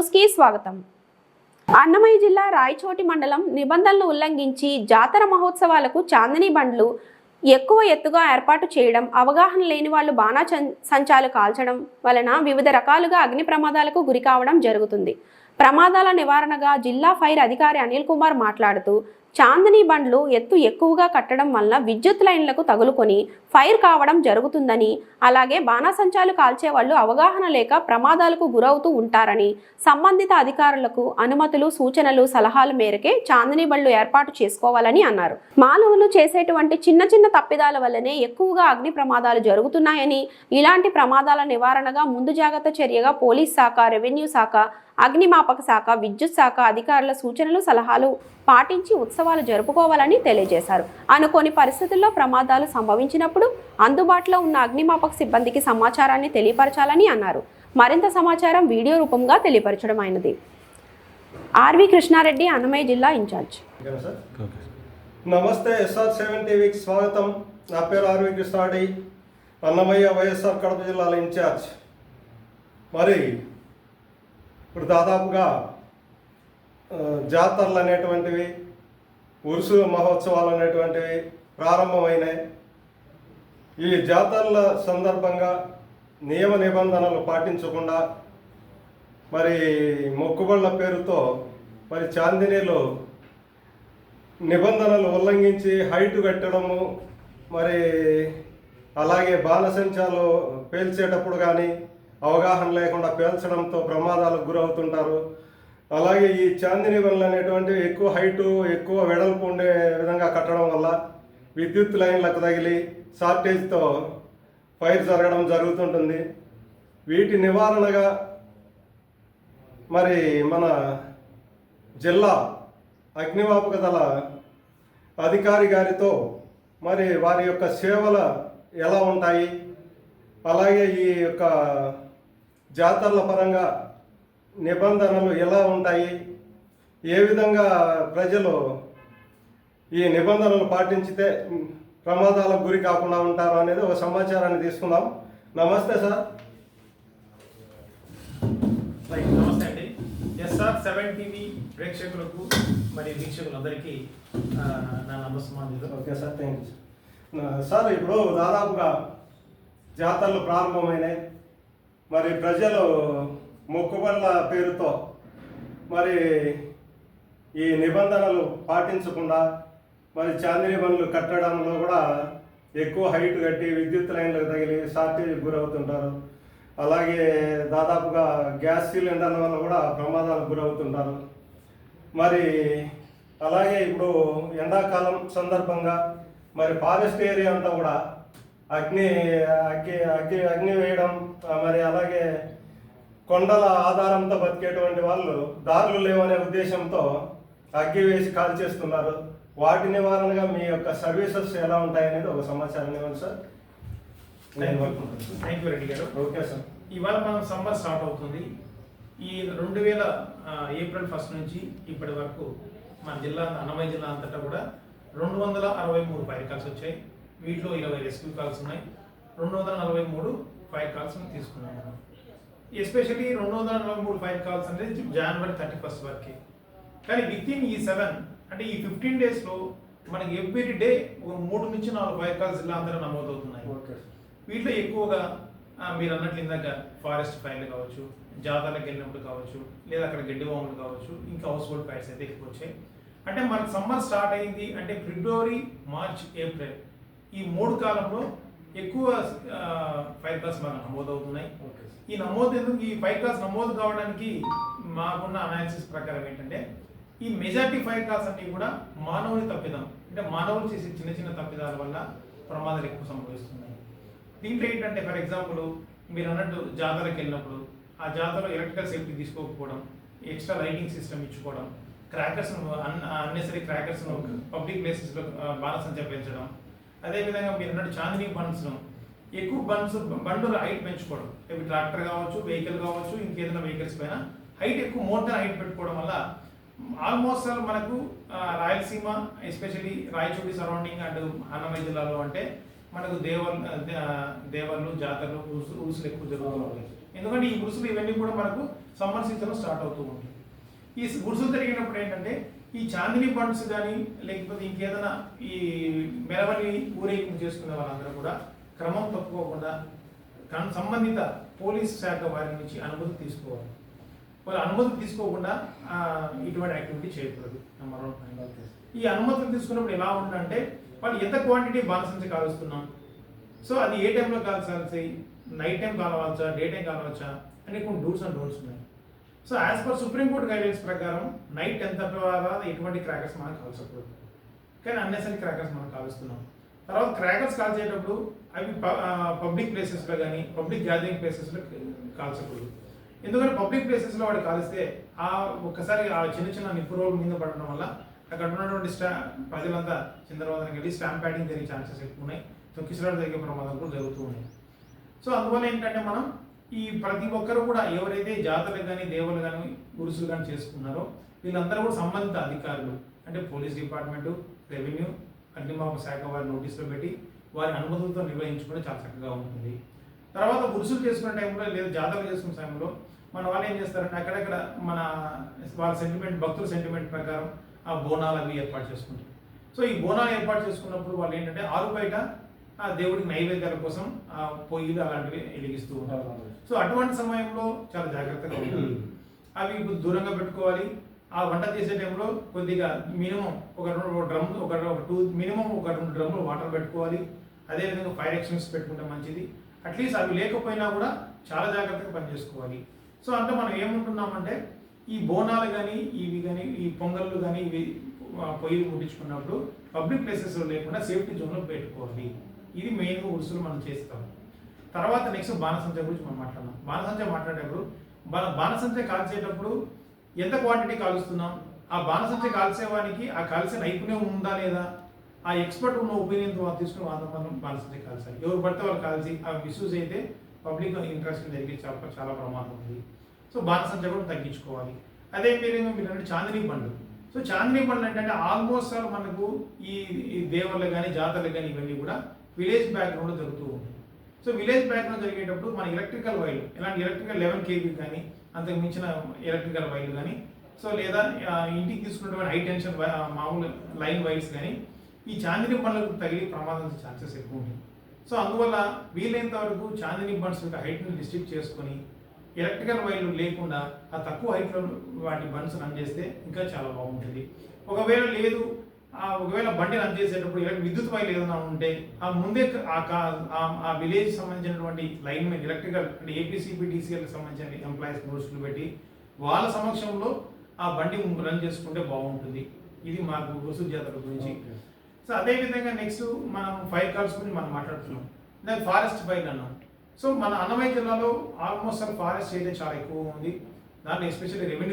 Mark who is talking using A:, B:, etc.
A: న్యూస్కి స్వాగతం. అన్నమయ్య జిల్లా రాయచోటి మండలం నిబంధనలు ఉల్లంఘించి జాతర మహోత్సవాలకు చాందినీ బండ్లు ఎక్కువ ఎత్తుగా ఏర్పాటు చేయడం అవగాహన లేని వాళ్ళు బాణా సంచాలు కాల్చడం వలన వివిధ రకాలుగా అగ్ని ప్రమాదాలకు గురి కావడం జరుగుతుంది. ప్రమాదాల నివారణగా జిల్లా ఫైర్ అధికారి అనిల్ కుమార్ మాట్లాడుతూ చాందినీ బండ్లు ఎత్తు ఎక్కువగా కట్టడం వలన విద్యుత్ లైన్లకు తగులుకొని ఫైర్ కావడం జరుగుతుందని అలాగే బాణాసంచాలు కాల్చే వాళ్ళు అవగాహన లేక ప్రమాదాలకు గురవుతూ ఉంటారని సంబంధిత అధికారులకు అనుమతులు సూచనలు సలహాల మేరకే చాందినీ బళ్ళు ఏర్పాటు చేసుకోవాలని అన్నారు. మానవులు చేసేటువంటి చిన్న చిన్న తప్పిదాల వల్లనే ఎక్కువగా అగ్ని ప్రమాదాలు జరుగుతున్నాయని ఇలాంటి ప్రమాదాల నివారణగా ముందు జాగ్రత్త చర్యగా పోలీస్ శాఖ రెవెన్యూ శాఖ అగ్నిమాపక శాఖ విద్యుత్ శాఖ అధికారుల సూచనలు సలహాలు పాటించి ఉత్సవాలు జరుపుకోవాలని తెలియజేశారు. అనుకోని పరిస్థితుల్లో ప్రమాదాలు సంభవించినప్పుడు అందుబాటులో ఉన్న అగ్నిమాపక సిబ్బందికి సమాచారాన్ని తెలియపరచాలని అన్నారు. మరింత సమాచారం వీడియో రూపంగా తెలియపరచడం అయినది. ఆర్వి కృష్ణారెడ్డి అన్నమయ్య జిల్లా ఇన్ఛార్జ్.
B: నమస్తే ఎస్ఆర్ సెవెన్ టీవీకి స్వాగతం. నా పేరు ఆర్వి కృష్ణారెడ్డి అన్నమయ్య వైఎస్ఆర్ కడప జిల్లాల ఇన్ఛార్జ్. మరి ఇప్పుడు దాదాపుగా జాతరలు అనేటువంటివి ఉరుసు మహోత్సవాలు అనేటువంటివి ప్రారంభమైనాయి. ఈ జాతరల సందర్భంగా నియమ నిబంధనలు పాటించకుండా మరి మొక్కుబళ్ళ పేరుతో మరి చాందినీలో నిబంధనలు ఉల్లంఘించి హైట్ కట్టడము మరి అలాగే బాణసంచాలు పేల్చేటప్పుడు కానీ అవగాహన లేకుండా పేల్చడంతో ప్రమాదాలకు గురవుతుంటారు. అలాగే ఈ చాందిని వల్ల అనేటువంటివి ఎక్కువ హైటు ఎక్కువ వెడల్పు ఉండే విధంగా కట్టడం వల్ల విద్యుత్ లైన్లకు తగిలి షార్టేజ్తో ఫైర్ జరగడం జరుగుతుంటుంది. వీటి నివారణగా మరి మన జిల్లా అగ్నివాపక దళ అధికారి గారితో మరి వారి యొక్క సేవలు ఎలా ఉంటాయి? అలాగే ఈ యొక్క జాతరల పరంగా నిబంధనలు ఎలా ఉంటాయి? ఏ విధంగా ప్రజలు ఈ నిబంధనలు పాటించితే ప్రమాదాలకు గురి కాకుండా ఉంటారు అనేది ఒక సమాచారాన్ని తీసుకుందాం. నమస్తే సార్.
C: నమస్తే అండి. ఎస్ఆర్ సెవెన్ టీవీ ప్రేక్షకులకు మరియు వీక్షకులందరికీ నా నమస్కారం
B: okay sir thank you sir ఇప్పుడు దాదాపుగా జాతరలు ప్రారంభమైనాయి. మరి ప్రజలు మొక్కుబళ్ళ పేరుతో మరి ఈ నిబంధనలు పాటించకుండా మరి చాందిని బండ్లు కట్టడంలో కూడా ఎక్కువ హైట్ కట్టి విద్యుత్ లైన్లకు తగిలి షార్టేజ్ గురవుతుంటారు. అలాగే దాదాపుగా గ్యాస్ సిలిండర్ల వల్ల కూడా ప్రమాదాలకు గురవుతుంటారు. మరి అలాగే ఇప్పుడు ఎండాకాలం సందర్భంగా మరి ఫారెస్ట్ ఏరియా అంతా కూడా అగ్ని అగ్గి అగ్గి అగ్ని వేయడం మరి అలాగే కొండల ఆధారంతో బతికేటువంటి వాళ్ళు దారులు లేవనే ఉద్దేశంతో అగ్గి వేసి కాల్ చేస్తున్నారు. వాటి నివారణగా మీ యొక్క సర్వీసెస్ ఎలా ఉంటాయనేది ఒక సమాచారం ఇవ్వండి సార్. నేను
C: థ్యాంక్ యూ రెడ్డి గారు.
B: ఓకే సార్
C: ఇవాళ మనం సమ్మర్ స్టార్ట్ అవుతుంది. ఈ రెండు వేల ఏప్రిల్ ఫస్ట్ నుంచి ఇప్పటి వరకు మన జిల్లా అన్నమయ్య జిల్లా అంతటా కూడా రెండు వందల అరవై మూడు ఫైర్ కాల్స్ వచ్చాయి. వీటిలో ఇరవై రెస్క్యూ కాల్స్ ఉన్నాయి. రెండు వందల నలభై మూడు ఫైర్ కాల్స్ తీసుకున్నాం మనం. ఎస్పెషల్లీ రెండు వందల నలభై మూడు ఫైర్ కాల్స్ అనేది జనవరి థర్టీ ఫస్ట్ వరకే. కానీ విత్ ఇన్ ఈ సెవెన్ అంటే ఈ ఫిఫ్టీన్ డేస్లో మనకి ఎవ్రీ డే ఒక మూడు నుంచి నాలుగు ఫైర్ కాల్స్ జిల్లా అంతటా నమోదవుతున్నాయి.
B: ఓకే
C: వీటిలో ఎక్కువగా మీరు అన్నట్లు ఇందాక ఫారెస్ట్ ఫైర్లు కావచ్చు జాతరలకు వెళ్ళినప్పుడు కావచ్చు లేదా అక్కడ గడ్డి వాములు కావచ్చు ఇంకా హౌస్ హోల్డ్ ఫైర్స్ అయితే ఎక్కువ వచ్చాయి అంటే మనకు సమ్మర్ స్టార్ట్ అయింది అంటే ఫిబ్రవరి మార్చ్ ఏప్రిల్ ఈ మూడు కాలంలో ఎక్కువ ఫైర్ కాల్స్ మనకు నమోదవుతున్నాయి. ఈ నమోదు ఎందుకు ఈ ఫైర్ కాల్స్ నమోదు కావడానికి మాకున్న అనాలిసిస్ ప్రకారం ఏంటంటే ఈ మెజార్టీ ఫైర్ కాల్స్ అన్ని కూడా మానవుని తప్పిదం. అంటే మానవులు చేసే చిన్న చిన్న తప్పిదాల వల్ల ప్రమాదాలు ఎక్కువ సంభవిస్తున్నాయి. దీంట్లో ఏంటంటే ఫర్ ఎగ్జాంపుల్ మీరు అన్నట్టు జాతరకి వెళ్ళినప్పుడు ఆ జాతరలో ఎలక్ట్రికల్ సేఫ్టీ తీసుకోకపోవడం ఎక్స్ట్రా లైటింగ్ సిస్టమ్ ఇచ్చుకోవడం క్రాకర్స్ అన్నెసరీ క్రాకర్స్ పబ్లిక్ ప్లేసెస్లో ఆ, బాణసంచా పెంచడం అదేవిధంగా మీరు అన్నట్టు చాందినీ బండ్స్ ఎక్కువ బండ్స్ బండ్లు హైట్ పెంచుకోవడం. ఇవి ట్రాక్టర్ కావచ్చు వెహికల్ కావచ్చు ఇంకేదైనా వెహికల్స్ పైన హైట్ ఎక్కువ మోర్ దెన్ హైట్ పెట్టుకోవడం వల్ల ఆల్మోస్ట్ ఆల్ మనకు Rayalaseema especially Rayachoti surrounding and Annamayya జిల్లాలో అంటే మనకు దేవల్ దేవర్లు జాతరలు ఉరుసులు ఉరుసులు ఎక్కువ జరుగుతూ ఉంటాయి. ఎందుకంటే ఈ ఉరుసులు ఇవన్నీ కూడా మనకు సమ్మర్ సీజన్లో స్టార్ట్ అవుతూ ఉంటుంది ఈ ఉరుసులు జరిగినప్పుడు ఏంటంటే ఈ చాందిని ఫండ్స్ కానీ లేకపోతే ఇంకేదైనా ఈ మెరవని ఊరేగింపు చేసుకునే వాళ్ళందరూ కూడా క్రమం తప్పుకోకుండా సంబంధిత పోలీస్ శాఖ వారి నుంచి అనుమతి తీసుకోవాలి. వాళ్ళు అనుమతి తీసుకోకుండా ఇటువంటి యాక్టివిటీ చేయకూడదు. నెంబర్ వన్ ఈ అనుమతులు తీసుకున్నప్పుడు ఎలా ఉంటుందంటే వాళ్ళు ఎంత క్వాంటిటీ బాలసించి కాలుస్తున్నాం? సో అది ఏ టైంలో కాల్చాల్సి నైట్ టైం కాలవచ్చా డే టైం కాలవచ్చా అని కొన్ని రూల్స్ అండ్ డోర్స్ ఉన్నాయి. So as per supreme court guidance ప్రకారం నైట్ టెన్ తర్వాత ఎటువంటి క్రాకర్స్ మనం కాల్చకూడదు కానీ అన్నెసరీ క్రాకర్స్ మనం కాలుస్తున్నాం తర్వాత క్రాకర్స్ కాల్చేటప్పుడు అవి పబ్లిక్ ప్లేసెస్లో కానీ పబ్లిక్ గ్యాదరింగ్ ప్లేసెస్లో కాల్చకూడదు. ఎందుకంటే పబ్లిక్ ప్లేసెస్లో వాడు కాలిస్తే ఆ ఒక్కసారి ఆ చిన్న చిన్న నిప్పు మీద పడడం వల్ల అక్కడ ఉన్నటువంటి స్టా ప్రజలంతా చిందరవాదనకి వెళ్ళి స్టాంప్ ప్యాడింగ్ జరిగే ఛాన్సెస్ ఎక్కువ ఉన్నాయి. తొక్కిసలాడు జరిగే ప్రమాదాలు కూడా జరుగుతూ ఉన్నాయి. సో అందువల్ల ఏంటంటే మనం ఈ ప్రతి ఒక్కరు కూడా ఎవరైతే జాతరలు కానీ దేవులు కానీ గురుసులు కానీ చేసుకున్నారో వీళ్ళందరూ కూడా సంబంధిత అధికారులు. అంటే పోలీస్ డిపార్ట్మెంటు రెవెన్యూ అగ్నిమాపక శాఖ వారి నోటీసులు పెట్టి వారి అనుమతులతో నిర్వహించుకుంటే చాలా చక్కగా ఉంటుంది. తర్వాత గురుసులు చేసుకునే టైంలో లేదా జాతరలు చేసుకునే సమయంలో మన వాళ్ళు ఏం చేస్తారంటే అక్కడక్కడ మన వాళ్ళ సెంటిమెంట్ భక్తుల సెంటిమెంట్ ప్రకారం ఆ బోనాలు అవి ఏర్పాటు చేసుకుంటారు. సో ఈ బోనాలు ఏర్పాటు చేసుకున్నప్పుడు వాళ్ళు ఏంటంటే ఆరు బయట ఆ దేవుడికి నైవేద్యాల కోసం ఆ పొయ్యిలు అలాంటివి వెలిగిస్తూ ఉంటారు. సో అటువంటి సమయంలో చాలా జాగ్రత్తగా ఉంటుంది అవి దూరంగా పెట్టుకోవాలి. ఆ వంట చేసే టైంలో కొద్దిగా మినిమం ఒక రెండు డ్రమ్ ఒక టూ మినిమం ఒక రెండు డ్రమ్ములు వాటర్ పెట్టుకోవాలి. అదేవిధంగా ఫైర్ ఎక్స్టెన్స్ పెట్టుకుంటే మంచిది. అట్లీస్ట్ అవి లేకపోయినా కూడా చాలా జాగ్రత్తగా పనిచేసుకోవాలి సో అంటే మనం ఏముంటున్నామంటే ఈ బోనాలు కానీ ఇవి కానీ ఈ పొంగళ్ళు కానీ ఇవి పొయ్యి పొయ్యిలు ముట్టించుకున్నప్పుడు పబ్లిక్ ప్లేసెస్లో లేకుండా సేఫ్టీ జోన్లో పెట్టుకోవాలి. ఇది మెయిన్గా ఉరుసులు మనం చేస్తాం తర్వాత నెక్స్ట్ బాణసంచ గురించి మనం మాట్లాడదాం. బాణసంచ మాట్లాడేటప్పుడు మన బాణసంచ కాల్చేటప్పుడు ఎంత క్వాంటిటీ కాలుస్తున్నాం? ఆ బాణసంచ కాల్చేవానికి ఆ కాల్చే నైపుణ్యం ఉందా లేదా? ఆ ఎక్స్పర్ట్ ఉన్న ఒపీనియన్ తీసుకుని వాళ్ళ మనం బాణసంచ కాల్చాలి. ఎవరు పడితే వాళ్ళు కాల్చి ఆ ఇష్యూస్ అయితే పబ్లిక్ ఇంట్రెస్ట్ జరిగే చాలా చాలా ప్రమాదం ఉంది. సో బాణసంచ కూడా తగ్గించుకోవాలి. అదే మీరు మీరు అంటే చాందినీ బండ్లు సో చాందినీ బండ్లు ఏంటంటే ఆల్మోస్ట్ ఆల్ మనకు ఈ ఈ కానీ జాతరలు కానీ ఇవన్నీ కూడా విలేజ్ బ్యాక్గ్రౌండ్లో జరుగుతూ ఉంది. సో విలేజ్ బ్యాక్గ్రౌండ్ జరిగేటప్పుడు మన ఎలక్ట్రికల్ వైర్లు ఇలాంటి ఎలక్ట్రికల్ లెవెన్ కేబీ కానీ అంతకు మించిన ఎలక్ట్రికల్ వైర్లు కానీ సో లేదా ఇంటికి తీసుకున్నటువంటి హై టెన్షన్ వై- మామూలు లైన్ వైర్స్ కానీ ఈ చాందిని బండ్లకు తగిలి ప్రమాదం ఛాన్సెస్ ఎక్కువ ఉంది సో అందువల్ల వీలైనంత వరకు చాందిని బండ్స్ యొక్క హైట్ని డిస్ట్రిక్ట్ చేసుకొని ఎలక్ట్రికల్ వైర్లు లేకుండా ఆ తక్కువ హైట్లో వాటి బండ్స్ రన్ చేస్తే ఇంకా చాలా బాగుంటుంది. ఒకవేళ లేదు ఒకవేళ బండి రన్ చేసేటప్పుడు ఎలక్ట్రిక్ విద్యుత్ వైర్లు ఏదైనా ఉంటే ఆ ముందే ఆ విలేజ్ సంబంధించినటువంటి లైన్ మెన్ ఎలక్ట్రికల్ అంటే ఏపీసీపీ డీసీఎల్ సంబంధించిన ఎంప్లాయీస్ నోట్స్లు పెట్టి వాళ్ళ సమక్షంలో ఆ బండి రన్ చేసుకుంటే బాగుంటుంది. ఇది మాకు వసూలు జాతర గురించి. సో అదే విధంగా నెక్స్ట్ మనం ఫైర్ కాల్స్ గురించి మనం మాట్లాడుతున్నాం. దాని ఫారెస్ట్ ఫైర్ అన్నాం. సో మన అన్నమయ్య జిల్లాలో ఆల్మోస్ట్ ఫారెస్ట్ ఏరియా చాలా ఎక్కువ ఉంది. దాంట్లో ఎస్పెషల్లీ రెవెన్యూ